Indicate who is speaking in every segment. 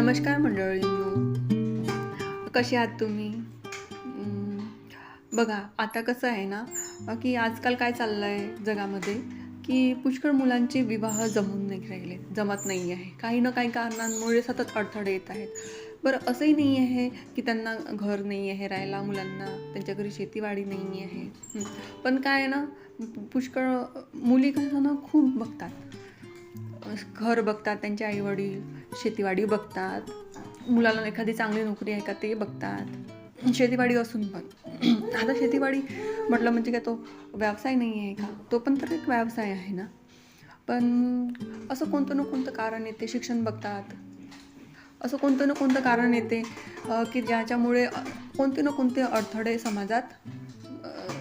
Speaker 1: नमस्कार मंडळींनो. कसे आहात तुम्ही? बघा आता कसं आहे ना की आजकाल काय चाललं आहे जगामध्ये की पुष्कळ मुलांचे विवाह जमून नाही राहिले जमत नाही आहे. काही ना काही कारणांमुळे सतत अडथळे येत आहेत. बरं असंही नाही आहे की त्यांना घर नाही आहे राहायला मुलांना त्यांच्या घरी शेतीवाडी नाही आहे. पण काय आहे ना पुष्कळ मुली कसं ना खूप बघतात. घर बघतात त्यांचे आईवडील शेतीवाडी बघतात. मुलाला एखादी चांगली नोकरी आहे का ते बघतात. शेतीवाडी असून पण. आता शेतीवाडी म्हटलं म्हणजे काय तो व्यवसाय नाही आहे का? तो पण तर एक व्यवसाय आहे ना. पण असं कोणतं ना कोणतं कारण येते शिक्षण बघतात. असं कोणतं ना कोणतं कारण येते की ज्याच्यामुळे कोणते ना कोणते अडथळे समाजात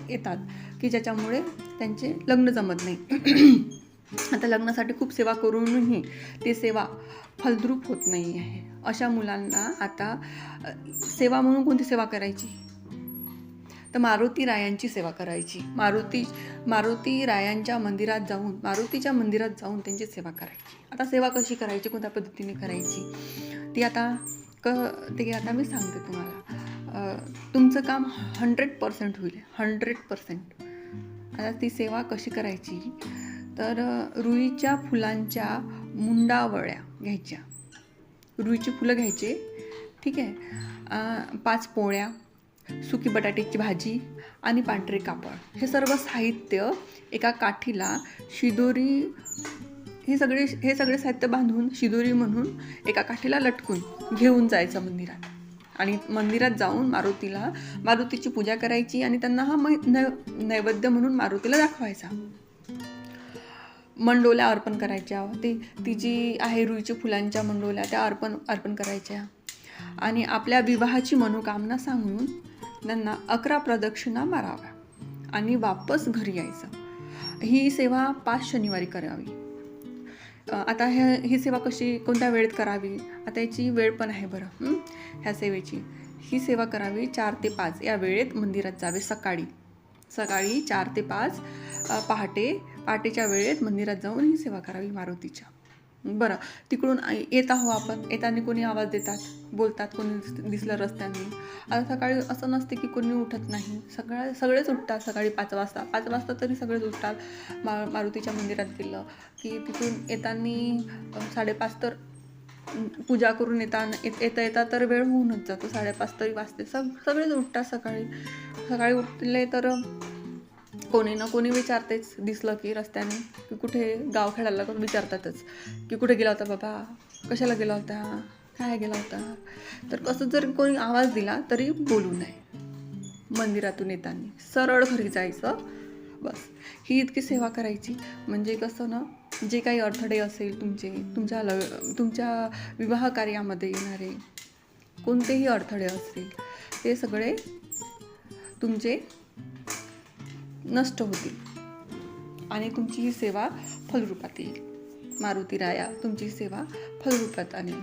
Speaker 1: येतात की ज्याच्यामुळे त्यांचे लग्न जमत नाही. आता लग्नासाठी खूप सेवा करूनही ती सेवा फलद्रूप होत नाही आहे. अशा मुलांना आता सेवा म्हणून कोणती सेवा करायची? तर मारुती रायांची सेवा करायची. मारुती मारुती रायांच्या मंदिरात जाऊन मारुतीच्या मंदिरात जाऊन त्यांची सेवा करायची. आता सेवा कशी करायची? कोणत्या पद्धतीने करायची? ती आता क ते आता मी सांगते तुम्हाला. तुमचं काम हंड्रेड पर्सेंट होईल. हंड्रेड पर्सेंट आता ती सेवा कशी करायची? तर रुईच्या फुलांच्या मुंडावळ्या घ्यायच्या. रुईची फुलं घ्यायचे. ठीक आहे. पाच पोळ्या सुकी बटाट्याची भाजी आणि पांढरे कापड. हे सर्व साहित्य एका काठीला शिदोरी हे सगळे हे सगळे साहित्य बांधून शिदोरी म्हणून एका काठीला लटकून घेऊन जायचं मंदिरात. आणि मंदिरात जाऊन मारुतीला मारुतीची पूजा करायची आणि त्यांना हा मै नै नैवेद्य म्हणून मारुतीला दाखवायचा. मंडोल्या अर्पण करायच्या. ते ती जी आहे रुईच्या फुलांच्या मंडोल्या त्या अर्पण अर्पण करायच्या. आणि आपल्या विवाहाची मनोकामना सांगून त्यांना अकरा प्रदक्षिणा माराव्या आणि वापस घरी यायचं. ही सेवा पाच शनिवारी करावी. आता ह्या ही सेवा कशी कोणत्या वेळेत करावी? आता याची वेळ पण आहे बरं ह्या सेवेची. ही सेवा करावी चार ते पाच. या वेळेत मंदिरात जावे सकाळी. सकाळी चार ते पाच. पहाटे पहाटेच्या वेळेत मंदिरात जाऊन ही सेवा करावी मारुतीच्या. बरं तिकडून येत आहो आपण. येताना कोणी आवाज देतात बोलतात कोणी दिस- दिसलं रस्त्याने. आता सकाळी असं नसते की कोणी उठत नाही. सगळ्या सगळेच उठतात सकाळी पाच वाजता. पाच वाजता तरी सगळेच उठतात. मा मारुतीच्या मंदिरात गेलं की तिथून येताना साडेपाच तर पूजा करून येताना येत येता येता तर वेळ होऊनच जातो. साडेपाच तरी वाजते. सग सगळेच उठतात सकाळी. सकाळी उठले तर कोणी ना कोणी विचारतेच दिसलं की रस्त्याने की कुठे गाव खेळायला कोण विचारतातच की कुठे गेला होता बाबा कशाला गेला होता काय गेला होता. तर कसं जर कोणी आवाज दिला तरी बोलू नये. मंदिरातून येताना सरळ घरी जायचं बस. ही इतकी सेवा करायची म्हणजे कसं ना जे काही अडथळे असेल तुमचे तुमच्या ल तुमच्या विवाह कार्यामध्ये येणारे कोणतेही अडथळे असतील ते सगळे तुमचे नष्ट होतील. आणि तुमची ही सेवा फलरूपात येईल. मारुती राया तुमची सेवा फलरूपात आणेल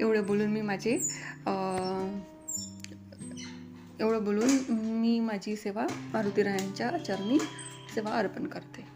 Speaker 1: एवढं बोलून मी माझे एवढं बोलून मी माझी सेवा मारुती रायांच्या चरणी सेवा अर्पण करते.